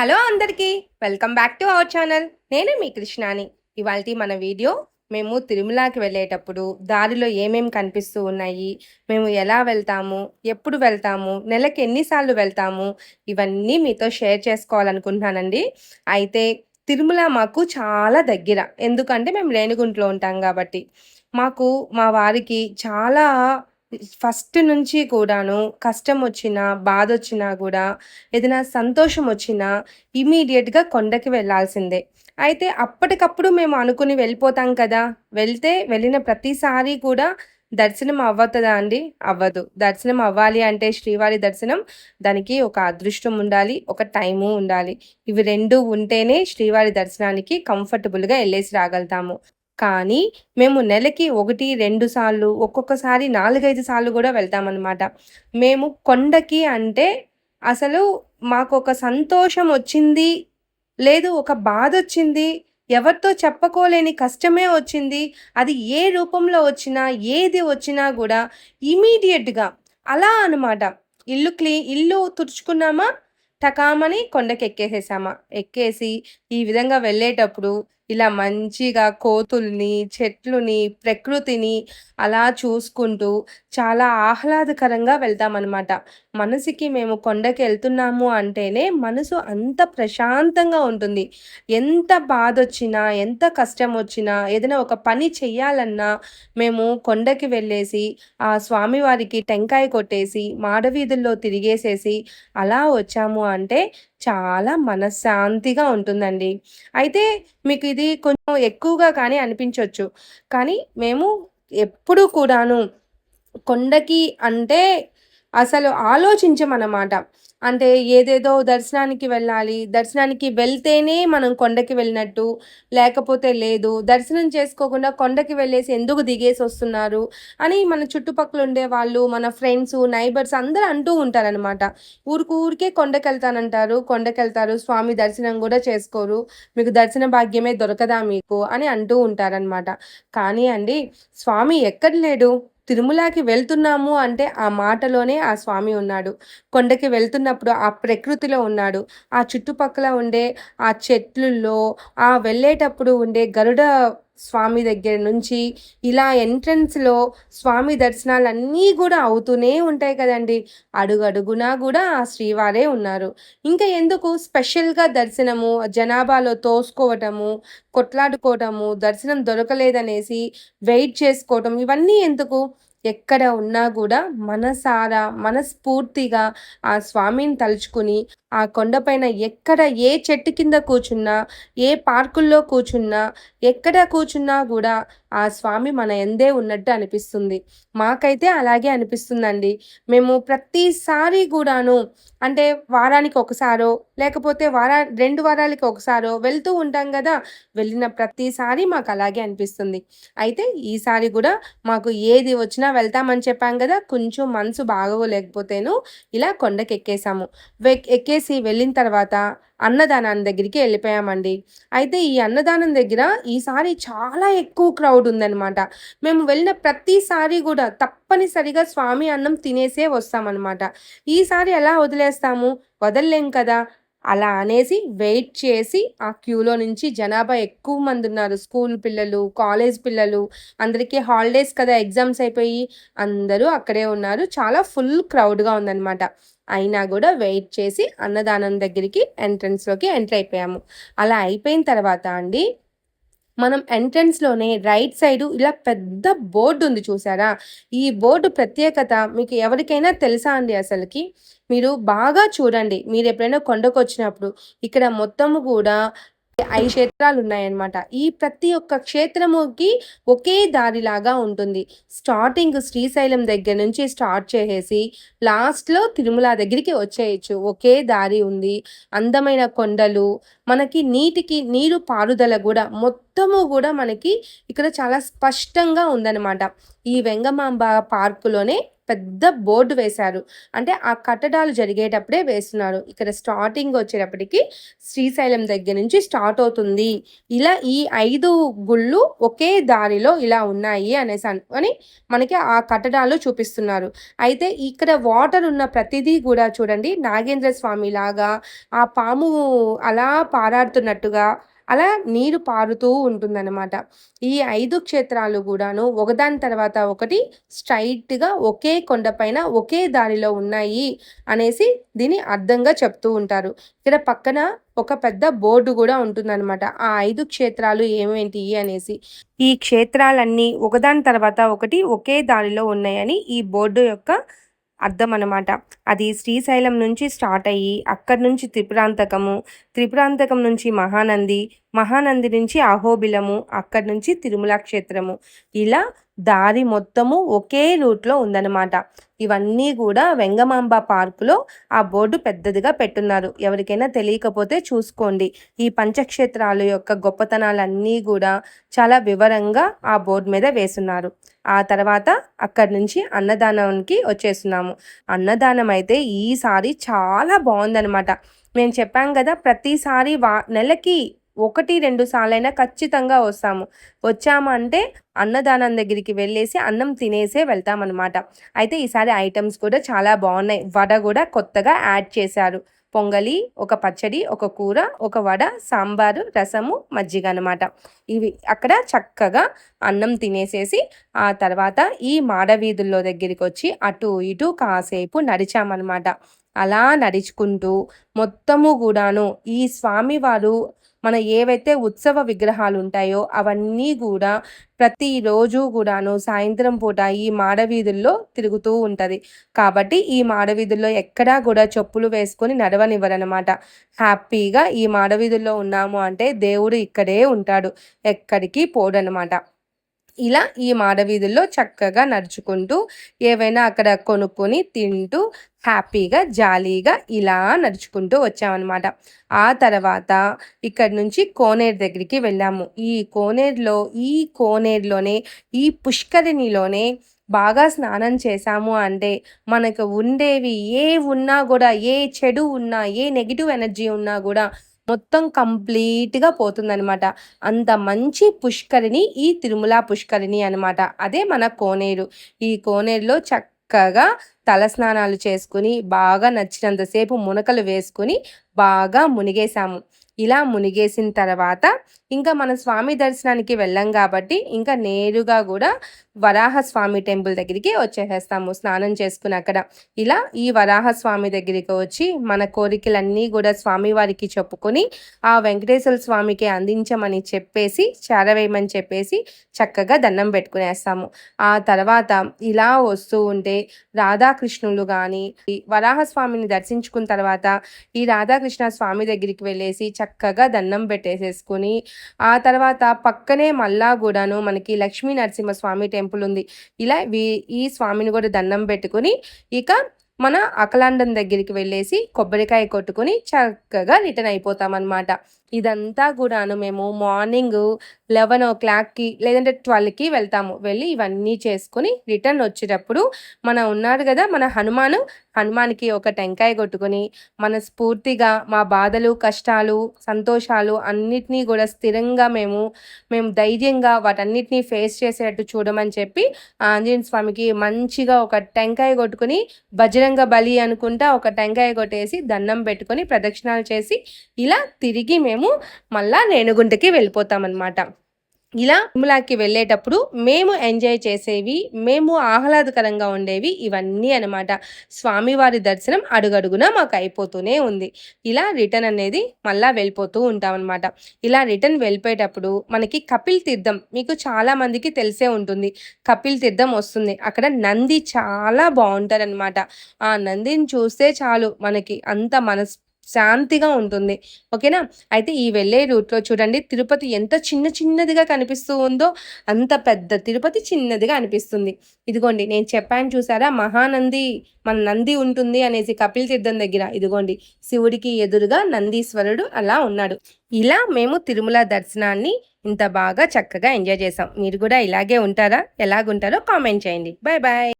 Hello అందరికీ welcome back to our channel. నేను మీ కృష్ణాని. ఇవాళ మన వీడియో మేము తిరుమలకి వెళ్ళేటప్పుడు దారిలో ఏమేమి కనిపిస్తూ ఉన్నాయి మేము ఎలా వెళ్తాము ఎప్పుడు వెళ్తాము నెలకి ఎన్నిసార్లు వెళ్తాము ఇవన్నీ మీతో షేర్ చేసుకోవాలనుకుంటున్నానండి. అయితే తిరుమల మాకు చాలా దగ్గర. ఎందుకంటే మేము రేణిగుంట్లో ఉంటాం కాబట్టి. మాకు మా వారికి చాలా ఫస్ట్ నుంచి కూడాను కష్టం వచ్చినా బాధ వచ్చినా కూడా ఏదైనా సంతోషం వచ్చినా ఇమీడియట్గా కొండకి వెళ్ళాల్సిందే. అయితే అప్పటికప్పుడు మేము అనుకుని వెళ్ళిపోతాం కదా! వెళ్తే వెళ్ళిన ప్రతిసారి కూడా దర్శనం అవ్వతుందా అండి? అవ్వదు. దర్శనం అవ్వాలి అంటే శ్రీవారి దర్శనం దానికి ఒక అదృష్టం ఉండాలి ఒక టైము ఉండాలి. ఇవి రెండు ఉంటేనే శ్రీవారి దర్శనానికి కంఫర్టబుల్గా వెళ్ళేసి రాగలుగుతాము. కానీ మేము నెలకి ఒకటి రెండు సార్లు ఒక్కొక్కసారి నాలుగైదు సార్లు కూడా వెళ్తామన్నమాట. మేము కొండకి అంటే అసలు మాకు ఒక సంతోషం వచ్చింది లేదు ఒక బాధ వచ్చింది ఎవరితో చెప్పుకోలేని కష్టమే వచ్చింది అది ఏ రూపంలో వచ్చినా ఏది వచ్చినా కూడా ఇమీడియట్గా అలా అనమాట ఇల్లు క్లీ ఇల్లు తుడుచుకున్నామా టకామని కొండకి ఎక్కేసేసామా ఎక్కేసి ఈ విధంగా వెళ్ళేటప్పుడు ఇలా మంచిగా కోతుల్ని చెట్లుని ప్రకృతిని అలా చూసుకుంటూ చాలా ఆహ్లాదకరంగా వెళ్తామన్నమాట. మనసుకి మేము కొండకి వెళ్తున్నాము అంటేనే మనసు అంత ప్రశాంతంగా ఉంటుంది. ఎంత బాధ వచ్చినా ఎంత కష్టం వచ్చినా ఏదైనా ఒక పని చెయ్యాలన్నా మేము కొండకి వెళ్ళేసి ఆ స్వామివారికి టెంకాయ కొట్టేసి మాడవీధుల్లో తిరిగేసేసి అలా వచ్చాము అంటే చాలా మనశ్శాంతిగా ఉంటుందండి. అయితే మీకు ఇది కొంచెం ఎక్కువగా కానీ అనిపించవచ్చు కానీ మేము ఎప్పుడూ కూడాను కొండకి అంటే అసలు ఆలోచించమన్నమాట. అంటే ఏదేదో దర్శనానికి వెళ్ళాలి దర్శనానికి వెళ్తేనే మనం కొండకి వెళ్ళినట్టు లేకపోతే లేదు దర్శనం చేసుకోకుండా కొండకి వెళ్ళేసి ఎందుకు దిగేసి వస్తున్నారు అని మన చుట్టుపక్కల ఉండే వాళ్ళు మన ఫ్రెండ్స్ నైబర్స్ అందరూ అంటూ ఉంటారనమాట ఊరికి ఊరికే కొండకి వెళ్తానంటారు కొండకి వెళ్తారు స్వామి దర్శనం కూడా చేసుకోరు మీకు దర్శన భాగ్యమే దొరకదా మీకు అని అంటూ ఉంటారనమాట కానీ అండి స్వామి ఎక్కడ లేడు? తిరుమలకి వెళ్తున్నాము అంటే ఆ మాటలోనే ఆ స్వామి ఉన్నాడు. కొండకి వెళ్తున్నప్పుడు ఆ ప్రకృతిలో ఉన్నాడు. ఆ చుట్టుపక్కల ఉండే ఆ చెట్లుల్లో ఆ వెళ్ళేటప్పుడు ఉండే గరుడ స్వామి దగ్గర నుంచి ఇలా ఎంట్రన్స్లో స్వామి దర్శనాలు అన్నీ కూడా అవుతూనే ఉంటాయి కదండి. అడుగడుగునా కూడా ఆ శ్రీవారే ఉన్నారు. ఇంకా ఎందుకు స్పెషల్గా దర్శనము జనాభాలో తోసుకోవటము కొట్లాడుకోవటము దర్శనం దొరకలేదనేసి వెయిట్ చేసుకోవటం ఇవన్నీ ఎందుకు? ఎక్కడ ఉన్నా కూడా మనసారా మనస్ఫూర్తిగా ఆ స్వామిని తలుచుకుని ఆ కొండపైన ఎక్కడ ఏ చెట్టు కింద కూర్చున్నా ఏ పార్కుల్లో కూర్చున్నా ఎక్కడ కూర్చున్నా కూడా ఆ స్వామి మన ఎందే ఉన్నట్టు అనిపిస్తుంది. మాకైతే అలాగే అనిపిస్తుందండి. మేము ప్రతిసారి కూడాను అంటే వారానికి ఒకసారో లేకపోతే వారా రెండు వారాలకి ఒకసారో వెళ్తూ ఉంటాం కదా వెళ్ళిన ప్రతిసారి మాకు అలాగే అనిపిస్తుంది. అయితే ఈసారి కూడా మాకు ఏది వచ్చినా వెళ్తామని చెప్పాం కదా కొంచెం మనసు బాగోలేకపోతేను ఇలా కొండకి ఎక్కేసాము ఎక్కేసి వెళ్ళిన తర్వాత అన్నదానాన్ని దగ్గరికి వెళ్ళిపోయామండి. అయితే ఈ అన్నదానం దగ్గర ఈసారి చాలా ఎక్కువ క్రౌడ్ ఉందన్నమాట. మేము వెళ్ళిన ప్రతిసారి కూడా తప్పనిసరిగా స్వామి అన్నం తినేసే వస్తామన్నమాట. ఈసారి ఎలా వదిలేస్తాము? వదలలేం కదా. అలా అనేసి వెయిట్ చేసి ఆ క్యూలో నుంచి జనాభా ఎక్కువ మంది ఉన్నారు. స్కూల్ పిల్లలు కాలేజ్ పిల్లలు అందరికీ హాలిడేస్ కదా ఎగ్జామ్స్ అయిపోయి అందరూ అక్కడే ఉన్నారు. చాలా ఫుల్ క్రౌడ్గా ఉందన్నమాట. అయినా కూడా వెయిట్ చేసి అన్నదానం దగ్గరికి ఎంట్రన్స్లోకి ఎంటర్ అయిపోయాము. అలా అయిపోయిన తర్వాత అండి మనం ఎంట్రన్స్లోనే రైట్ సైడు ఇలా పెద్ద బోర్డు ఉంది చూసారా? ఈ బోర్డు ప్రత్యేకత మీకు ఎవరికైనా తెలుసా అండి అసలుకి? మీరు బాగా చూడండి. మీరు ఎప్పుడైనా కొండకు వచ్చినప్పుడు ఇక్కడ మొత్తము కూడా ఐదు క్షేత్రాలు ఉన్నాయన్నమాట ఈ ప్రతి ఒక్క క్షేత్రముకి ఒకే దారిలాగా ఉంటుంది. స్టార్టింగ్ శ్రీశైలం దగ్గర నుంచి స్టార్ట్ చేసేసి లాస్ట్లో తిరుమల దగ్గరికి వచ్చేయచ్చు. ఒకే దారి ఉంది. అందమైన కొండలు మనకి నీటికి నీరు పారుదల కూడా మొత్తము కూడా మనకి ఇక్కడ చాలా స్పష్టంగా ఉందన్నమాట. ఈ వెంగమాంబ పార్కులోనే పెద్ద బోర్డు వేశారు. అంటే ఆ కట్టడాలు జరిగేటప్పుడే వేస్తున్నారు. ఇక్కడ స్టార్టింగ్ వచ్చేటప్పటికి శ్రీశైలం దగ్గర నుంచి స్టార్ట్ అవుతుంది. ఇలా ఈ ఐదు గుళ్ళు ఒకే దారిలో ఇలా ఉన్నాయి అనేసి అని మనకి ఆ కట్టడాలు చూపిస్తున్నారు. అయితే ఇక్కడ వాటర్ ఉన్న ప్రతిదీ కూడా చూడండి. నాగేంద్ర స్వామి లాగా ఆ పాము అలా పారాడుతున్నట్టుగా అలా నీరు పారుతూ ఉంటుందన్నమాట. ఈ ఐదు క్షేత్రాలు కూడాను ఒకదాని తర్వాత ఒకటి స్ట్రైట్గా ఒకే కొండపైన ఒకే దారిలో ఉన్నాయి అనేసి దీని అర్థంగా చెప్తూ ఉంటారు. ఇక్కడ పక్కన ఒక పెద్ద బోర్డు కూడా ఉంటుందన్నమాట. ఆ ఐదు క్షేత్రాలు ఏమేంటి అనేసి. ఈ క్షేత్రాలన్నీ ఒకదాని తర్వాత ఒకటి ఒకే దారిలో ఉన్నాయని ఈ బోర్డు యొక్క అర్థం అనమాట అది శ్రీశైలం నుంచి స్టార్ట్ అయ్యి అక్కడి నుంచి త్రిపురాంతకము త్రిపురాంతకం నుంచి మహానంది మహానంది నుంచి అహోబిలము అక్కడి నుంచి తిరుమల క్షేత్రము. ఇలా దారి మొత్తము ఒకే రూట్లో ఉందన్నమాట. ఇవన్నీ కూడా వెంగమాంబ పార్కులో ఆ బోర్డు పెద్దదిగా పెట్టున్నారు. ఎవరికైనా తెలియకపోతే చూసుకోండి. ఈ పంచక్షేత్రాల యొక్క గొప్పతనాలన్నీ కూడా చాలా వివరంగా ఆ బోర్డు మీద వేసున్నారు. ఆ తర్వాత అక్కడి నుంచి అన్నదానానికి వచ్చేస్తున్నాము. అన్నదానం అయితే ఈసారి చాలా బాగుందనమాట మేము చెప్పాం కదా ప్రతిసారి వా నెలకి ఒకటి రెండు సార్లైనా ఖచ్చితంగా వస్తాము. వచ్చాము అంటే అన్నదానం దగ్గరికి వెళ్ళేసి అన్నం తినేసే వెళ్తామన్నమాట. అయితే ఈసారి ఐటమ్స్ కూడా చాలా బాగున్నాయి. వడ కూడా కొత్తగా యాడ్ చేశారు. పొంగలి ఒక పచ్చడి ఒక కూర ఒక వడ సాంబారు రసము మజ్జిగ అనమాట ఇవి అక్కడ చక్కగా అన్నం తినేసేసి ఆ తర్వాత ఈ మాడవీధుల్లో దగ్గరికి వచ్చి అటు ఇటు కాసేపు నడిచామన్నమాట. అలా నడుచుకుంటూ మొత్తము కూడాను ఈ స్వామివారు మన ఏవైతే ఉత్సవ విగ్రహాలు ఉంటాయో అవన్నీ కూడా ప్రతిరోజు కూడాను సాయంత్రం పూట ఈ మాడవీధుల్లో తిరుగుతూ ఉంటుంది. కాబట్టి ఈ మాడవీధుల్లో ఎక్కడా కూడా చెప్పులు వేసుకొని నడవనివ్వరనమాట హ్యాపీగా ఈ మాడవీధుల్లో ఉన్నాము అంటే దేవుడు ఇక్కడే ఉంటాడు. ఎక్కడికి పోడనమాట ఇలా ఈ మాడవీధుల్లో చక్కగా నడుచుకుంటూ ఏవైనా అక్కడ కొనుక్కొని తింటూ హ్యాపీగా జాలీగా ఇలా నడుచుకుంటూ వచ్చామన్నమాట. ఆ తర్వాత ఇక్కడ నుంచి కోనేరు దగ్గరికి వెళ్ళాము. ఈ కోనేరులో ఈ కోనేరులోనే ఈ పుష్కరిణిలోనే బాగా స్నానం చేశాము అంటే మనకు ఉండేవి ఏ ఉన్నా కూడా ఏ చెడు ఉన్నా ఏ నెగిటివ్ ఎనర్జీ ఉన్నా కూడా మొత్తం కంప్లీట్గా పోతుందనమాట అంత మంచి పుష్కరిణి ఈ తిరుమల పుష్కరిణి అనమాట అదే మన కోనేరు. ఈ కోనేరులో చక్కగా తలస్నానాలు చేసుకుని బాగా నచ్చినంతసేపు మునకలు వేసుకుని బాగా మునిగేశాము. ఇలా మునిగేసిన తర్వాత ఇంకా మన స్వామి దర్శనానికి వెళ్ళాం కాబట్టి ఇంకా నేరుగా కూడా వరాహస్వామి టెంపుల్ దగ్గరికి వచ్చేసేస్తాము స్నానం చేసుకుని అక్కడ. ఇలా ఈ వరాహ స్వామి దగ్గరికి వచ్చి మన కోరికలన్నీ కూడా స్వామివారికి చెప్పుకొని ఆ వెంకటేశ్వర స్వామికి అందించమని చెప్పేసి చేరవేయమని చెప్పేసి చక్కగా దండం పెట్టుకునేస్తాము. ఆ తర్వాత ఇలా వస్తూ ఉంటే రాధాకృష్ణులు కానీ వరాహస్వామిని దర్శించుకున్న తర్వాత ఈ రాధాకృష్ణ స్వామి దగ్గరికి వెళ్ళేసి చక్కగా దండం పెట్టేసేసుకుని ఆ తర్వాత పక్కనే మళ్ళా కూడాను మనకి లక్ష్మీ నరసింహస్వామి టెంపుల్ ఉంది. ఇలా ఈ స్వామిని కూడా దండం పెట్టుకుని ఇక మన అకలాండం దగ్గరికి వెళ్ళేసి కొబ్బరికాయ కొట్టుకుని చక్కగా రిటర్న్ అయిపోతామన్నమాట. ఇదంతా కూడాను మేము మార్నింగ్ లెవెన్ ఓ క్లాక్కి లేదంటే ట్వెల్వ్కి వెళ్తాము. వెళ్ళి ఇవన్నీ చేసుకుని రిటర్న్ వచ్చేటప్పుడు మన ఉన్నాడు కదా మన హనుమాను హనుమాన్కి ఒక టెంకాయ కొట్టుకొని మన స్ఫూర్తిగా మా బాధలు కష్టాలు సంతోషాలు అన్నిటినీ కూడా స్థిరంగా మేము మేము ధైర్యంగా వాటన్నిటినీ ఫేస్ చేసేటట్టు చూడమని చెప్పి ఆంజనేయ స్వామికి మంచిగా ఒక టెంకాయ కొట్టుకుని బజరంగ బలి అనుకుంటా ఒక టెంకాయ కొట్టేసి దండం పెట్టుకొని ప్రదక్షిణాలు చేసి ఇలా తిరిగి మేము మేము మళ్ళా రేణుగుంటకి వెళ్ళిపోతామన్నమాట. ఇలా తిరుమలకి వెళ్ళేటప్పుడు మేము ఎంజాయ్ చేసేవి మేము ఆహ్లాదకరంగా ఉండేవి ఇవన్నీ అనమాట స్వామివారి దర్శనం అడుగడుగున మాకు అయిపోతూనే ఉంది. ఇలా రిటర్న్ అనేది మళ్ళా వెళ్ళిపోతూ ఉంటామన్నమాట. ఇలా రిటర్న్ వెళ్ళిపోయేటప్పుడు మనకి కపిల్ తీర్థం మీకు చాలా మందికి తెలిసే ఉంటుంది. కపిల్ తీర్థం వస్తుంది. అక్కడ నంది చాలా బాగుంటారనమాట ఆ నందిని చూస్తే చాలు మనకి అంత మనస్ శాంతిగా ఉంటుంది. ఓకేనా? అయితే ఈ వెళ్ళే రూట్లో చూడండి తిరుపతి ఎంత చిన్న చిన్నదిగా కనిపిస్తూ ఉందో అంత పెద్ద తిరుపతి చిన్నదిగా అనిపిస్తుంది. ఇదిగోండి నేను చెప్పాను చూసారా? మహానంది మన నంది ఉంటుంది అనేసి కపిల్ తీర్థం దగ్గర. ఇదిగోండి శివుడికి ఎదురుగా నందీశ్వరుడు అలా ఉన్నాడు. ఇలా మేము తిరుమల దర్శనాన్ని ఇంత బాగా చక్కగా ఎంజాయ్ చేసాం మీరు కూడా ఇలాగే ఉంటారా? ఎలాగుంటారో కామెంట్ చేయండి. Bye bye